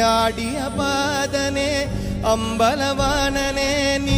ஆடிய பாதனே அம்பலவானனே நின்